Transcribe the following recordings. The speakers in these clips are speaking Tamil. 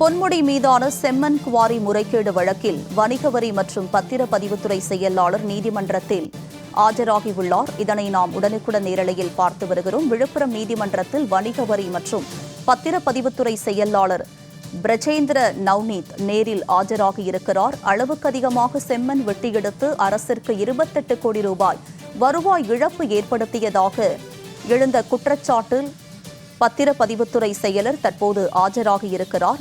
பொன்முடி மீதான செம்மன் குவாரி முறைகேடு வழக்கில் வணிக வரி மற்றும் பத்திரப்பதிவுத்துறை செயலாளர் நீதிமன்றத்தில் ஆஜராகியுள்ளார். இதனை நாம் உடனுக்குடன் நேரலையில் பார்த்து வருகிறோம். விழுப்புரம் நீதிமன்றத்தில் வணிக வரி மற்றும் பத்திரப்பதிவுத்துறை செயலாளர் பிரஜேந்திர நவ்னீத் நேரில் ஆஜராகியிருக்கிறார். அளவுக்கு அதிகமாக செம்மண் வெட்டியெடுத்து அரசிற்கு இருபத்தெட்டு கோடி ரூபாய் வருவாய் இழப்பு ஏற்படுத்தியதாக எழுந்த குற்றச்சாட்டில் பத்திரப்பதிவுத்துறை செயலர் தற்போது ஆஜராகியிருக்கிறார்.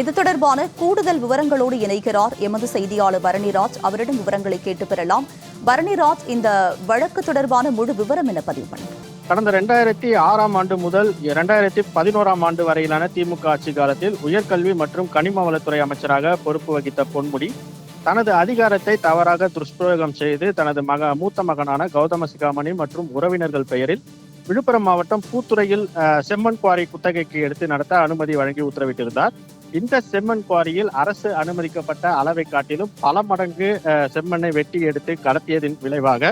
இது தொடர்பான கூடுதல் விவரங்களோடு இணைகிறார் எமது செய்தியாளர் பரணிராஜ். அவரிடம் விவரங்களை கேட்டு பெறலாம். பரணிராஜ் இந்த வழக்கு தொடர்பான முழு விவரம் என பதிவு பண்ணுங்க? கடந்த ரெண்டாயிரத்தி ஆறாம் ஆண்டு முதல் இரண்டாயிரத்தி பதினோராம் ஆண்டு வரையிலான திமுக ஆட்சி காலத்தில் உயர்கல்வி மற்றும் கனிம வளத்துறை அமைச்சராக பொறுப்பு வகித்த பொன்முடி தனது அதிகாரத்தை தவறாக துஷ்பிரயோகம் செய்து தனது மக மூத்த மகனான கௌதம சிகாமணி மற்றும் உறவினர்கள் பெயரில் விழுப்புரம் மாவட்டம் பூத்துறையில் அஹ், செம்மண் குவாரி குத்தகைக்கு எடுத்து நடத்த அனுமதி வழங்கி உத்தரவிட்டிருந்தார். இந்த செம்மண் குவாரியில் அரசு அனுமதிக்கப்பட்ட அளவை காட்டிலும் பல மடங்கு அஹ், செம்மண்ணை வெட்டி எடுத்து கடத்தியதின் விளைவாக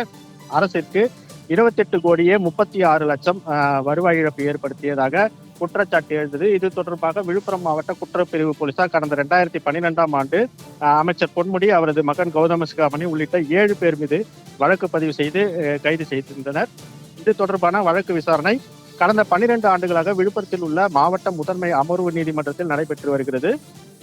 அரசிற்கு இருபத்தெட்டு கோடியே முப்பத்தி ஆறு லட்சம் அஹ், வருவாய் இழப்பு ஏற்படுத்தியதாக குற்றச்சாட்டு எழுந்தது. இது தொடர்பாக விழுப்புரம் மாவட்ட குற்றப்பிரிவு போலீசார் கடந்த ரெண்டாயிரத்தி பன்னிரெண்டாம் ஆண்டு அஹ், அமைச்சர் பொன்முடி அவரது மகன் கௌதம சிகாமணி உள்ளிட்ட ஏழு பேர் மீது வழக்கு பதிவு செய்து கைது செய்திருந்தனர். இது தொடர்பான வழக்கு விசாரணை கடந்த பன்னிரண்டு ஆண்டுகளாக விழுப்புரத்தில் உள்ள மாவட்ட முதன்மை அமர்வு நீதிமன்றத்தில் நடைபெற்று வருகிறது.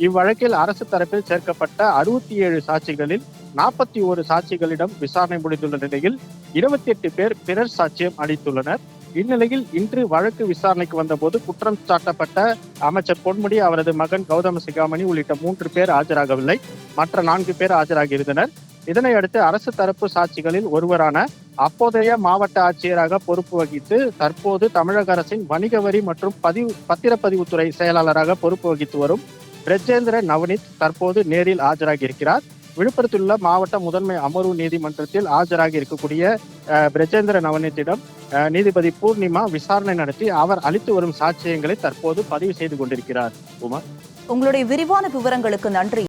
இவ்வழக்கில் அரசு தரப்பில் சேர்க்கப்பட்ட அறுபத்தி ஏழு சாட்சிகளில் நாற்பத்தி ஒரு சாட்சிகளிடம் விசாரணை முடிந்துள்ள நிலையில் இருபத்தி எட்டு பேர் பிறர் சாட்சியம் அளித்துள்ளனர். இந்நிலையில் இன்று வழக்கு விசாரணைக்கு வந்தபோது குற்றம் சாட்டப்பட்ட அமைச்சர் பொன்முடி அவரது மகன் கௌதம சிகாமணி உள்ளிட்ட மூன்று பேர் ஆஜராகவில்லை. மற்ற நான்கு பேர் ஆஜராகியிருந்தனர் இதனை அடுத்து அரசு தரப்பு சாட்சிகளில் ஒருவரான அப்போதைய மாவட்ட ஆட்சியராக பொறுப்பு வகித்து தற்போது தமிழக அரசின் வணிக வரி மற்றும் பதிவு பத்திரப்பதிவுத்துறை செயலாளராக பொறுப்பு வகித்து வரும் பிரஜேந்திர நவனித் தற்போது நேரில் ஆஜராகி இருக்கிறார் விழுப்புரத்தில் உள்ள மாவட்ட முதன்மை அமர்வு நீதிமன்றத்தில் ஆஜராகி இருக்கக்கூடிய அஹ், பிரஜேந்திர நவனித்திடம் நீதிபதி பூர்ணிமா விசாரணை நடத்தி அவர் அளித்து வரும் சாட்சியங்களை தற்போது பதிவு செய்து கொண்டிருக்கிறார். உமா? உங்களுடைய விரிவான விவரங்களுக்கு நன்றி.